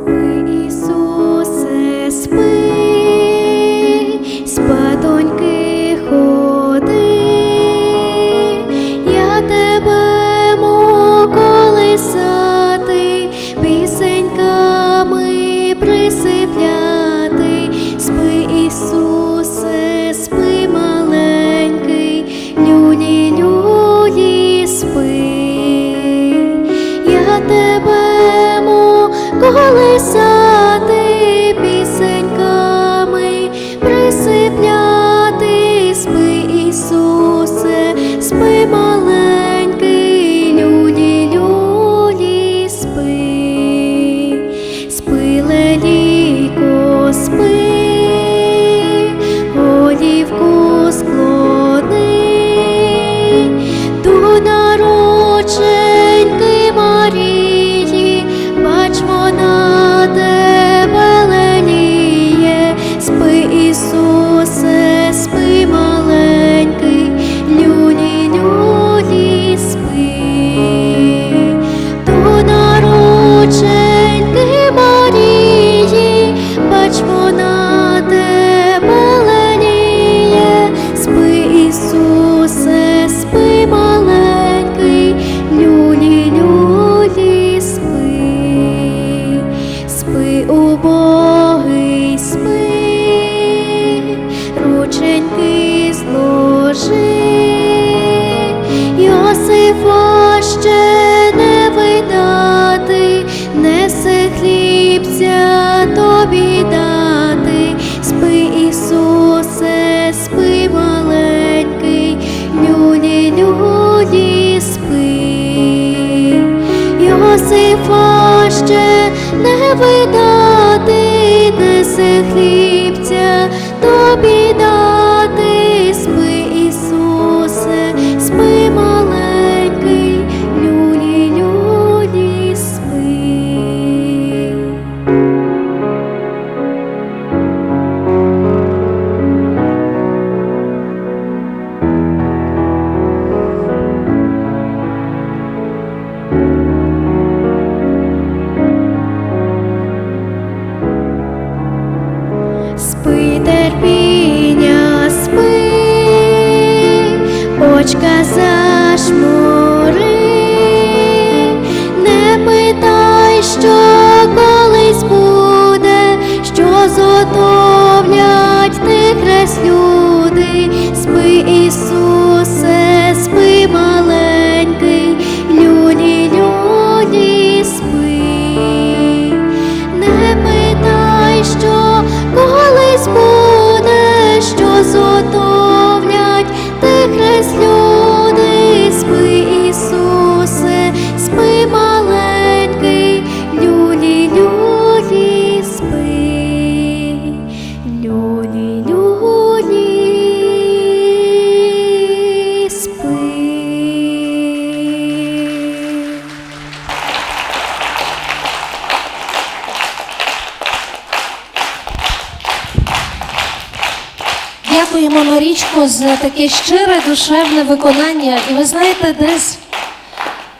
Спи, Ісусе, спи, спатоньки ходи, я тебе колисати, пісеньками присипляти, спи, Ісусе, спи, маленький, люлі, люлі, спи, я тебе мов Йосифа ще не видати, не хлібця Спи, терпіння, спи, очка зашмури, не питай, що колись буде, що зготовлять ти люди, спи, Ісусе, спи, маленький, люлі, люлі, спи. Не питай, що Дякуємо Марічко за таке щире душевне виконання. І ви знаєте, десь